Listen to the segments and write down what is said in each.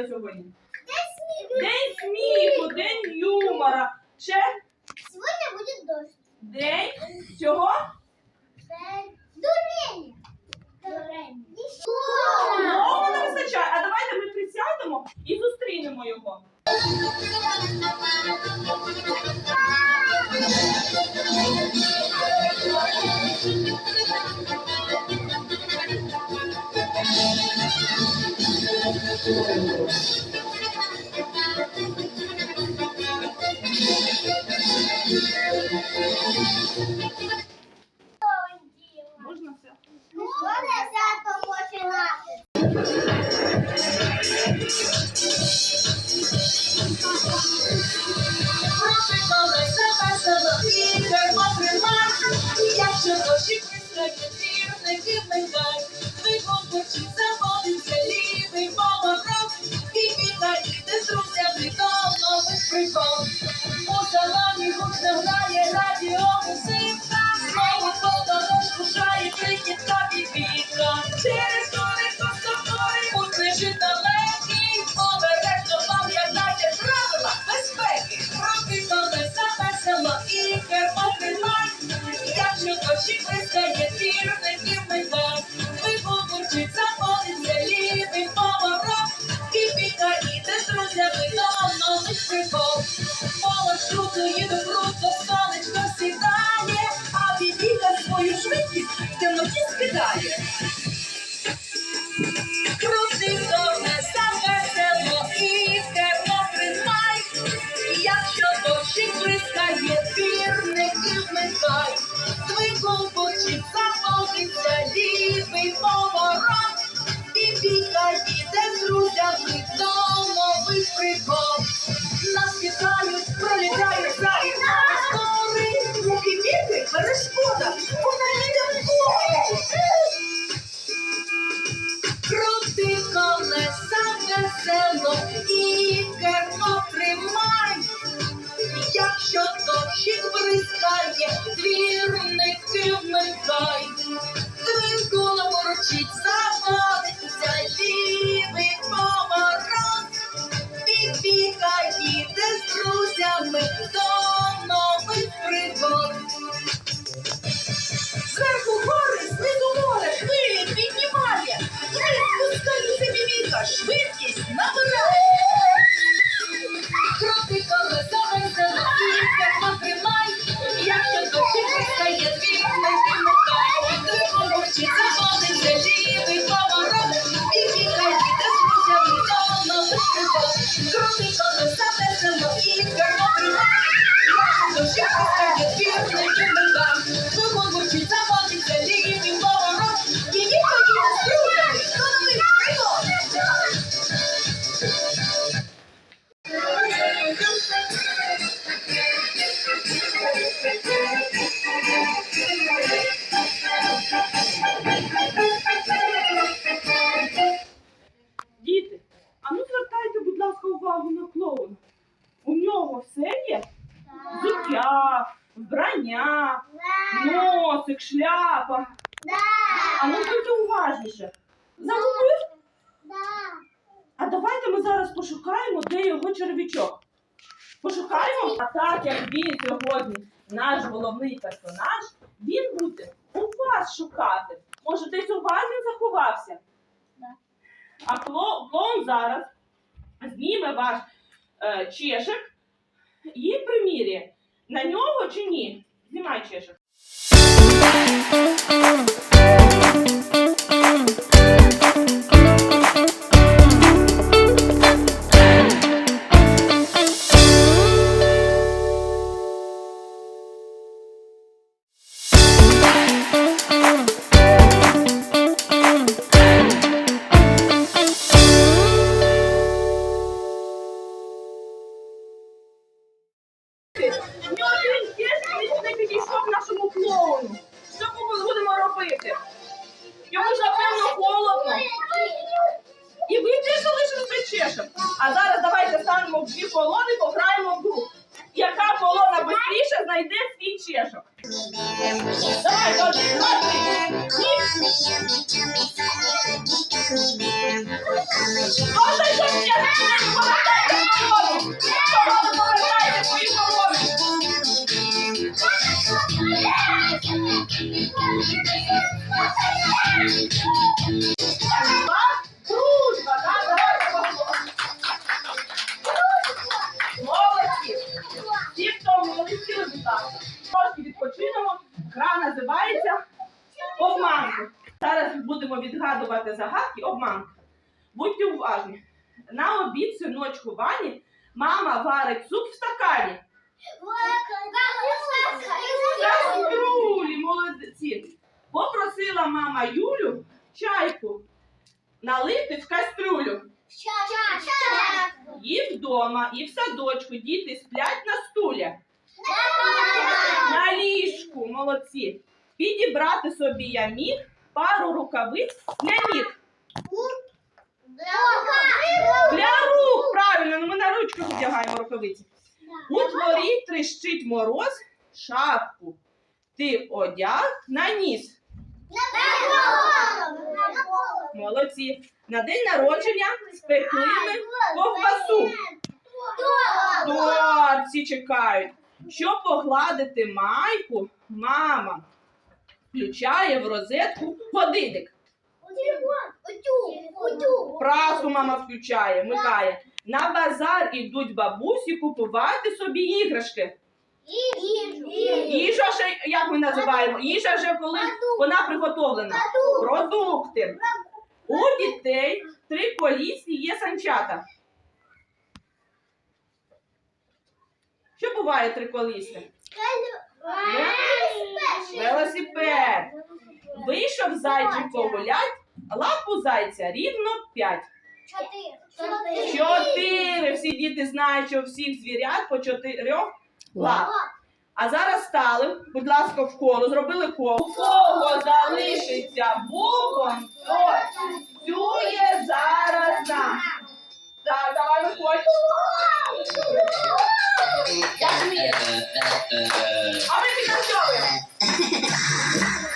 свято сьогодні? День сміху, день юмора. Ще? Сьогодні буде дощ. День цього? Можна все? Можна все починати. Якщо. Don't we prepare? Діти, а ну звертайте, будь ласка, увагу на клоуна. У нього все є. Зуття, вбрання, носик, шляпа. А ну будьте уважніше. Загубив? А давайте ми зараз пошукаємо, де його черв'ячок. Пошукаємо, а так як він сьогодні, наш головний персонаж, він буде у вас шукати. Може, десь у вас він заховався? А клон зараз зніме ваш е, чешик і приміряє на нього чи ні. Знімай чешек. Давай, Бобик, Бобик! Можна щось я Повертайте колоду! Колоду повертайте свою колоду! Дружба, так? Давайте поговоримо. Молодці! Ті, хто молодці, результати. Трошки відпочинемо. Гра називається обманка. Зараз будемо відгадувати загадки обманка. Будьте уважні. На обід синочку Вані мама варить суп в стакані. Каструлі, молодці. Попросила мама Юлю чайку налити в кастрюлю. І вдома, і в садочку діти сплять на стулі. На ліжку, молодці. Підібрати собі я міг пару рукавиць для ніг. Для рук, правильно, ну ми на ручках вдягаємо рукавиці. У дворі тріщить мороз, шапку. Ти одяг на ніс. Молодці. На день народження спекли ми ковбасу. Торт всі чекають. Щоб погладити майку, мама включає в розетку годинник. Прасу мама включає, вмикає. На базар ідуть бабусі купувати собі іграшки. Їжа ще, як ми називаємо? Їжа вже коли вона приготовлена. Продукти. У дітей три колісні є санчата. Що буває триколісне? Велосипед. Вийшов зайчик погулять, лапу зайця рівно п'ять. Чотири. Всі діти знають, що у всіх звірят по чотирьох лап. А зараз стали, будь ласка, в коло, зробили коло. У кого залишиться бубон, то цює зараз нам. Так, давай виходь. Як вмієш. А ми підтанцьовуємо. Молодці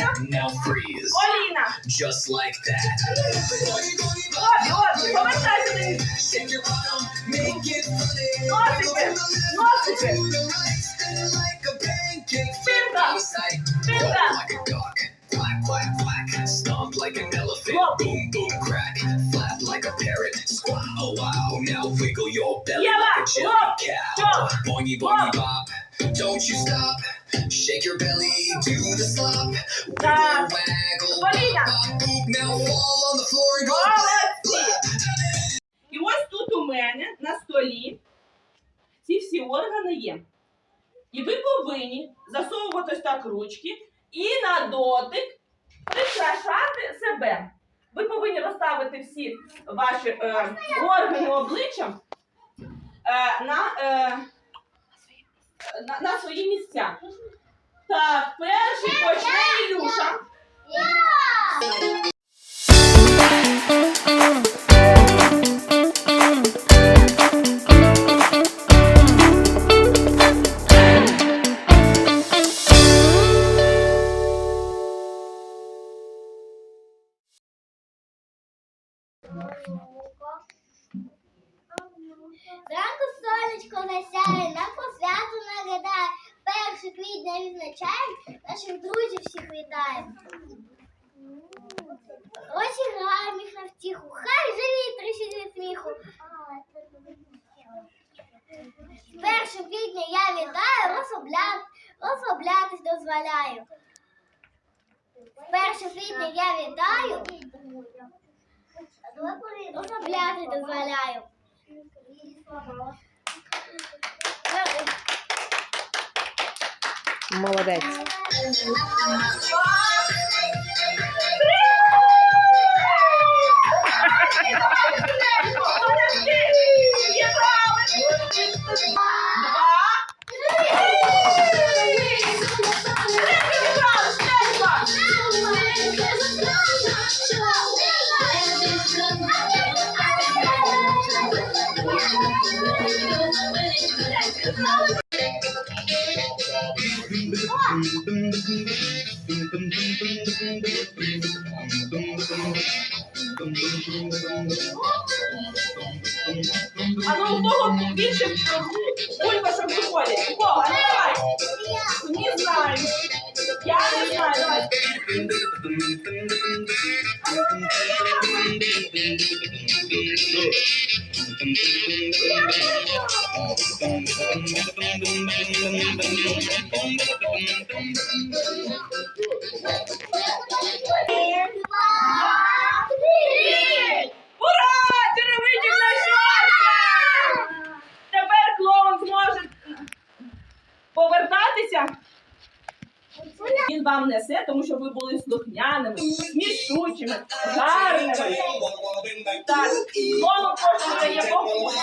cat. Now freeze, Оліна. just like that. Boogie, boogie, bop. От, от, повертайся до них. Shake your bottom, make it funny. Носики, носики. To Cow. хлоп, Boingy, boingy, bop. Don't you stop. Shake your belly, do the slop. Wiggle, Так. waggle, bop, bop, boop. Now fall on the floor and go. Молодці. І ось тут у мене на столі ці всі органи є. І ви повинні засовувати ось так ручки і на дотик прикрашати себе. ви повинні розставити всі ваші е, органи обличчям на, е, на, на свої місця. Так, перший почне Ілюша. Вітаю, розслабля... розслаблятись дозволяю. Перше квітня я вітаю, розслаблятись дозволяю. Молодець. Виходять? У кого? Ну давай. Не знаю. Я не знаю, давай. Ура! Несе, тому що ви були слухняними, смішучими, гарними. Так, клоун кожен дає похуй.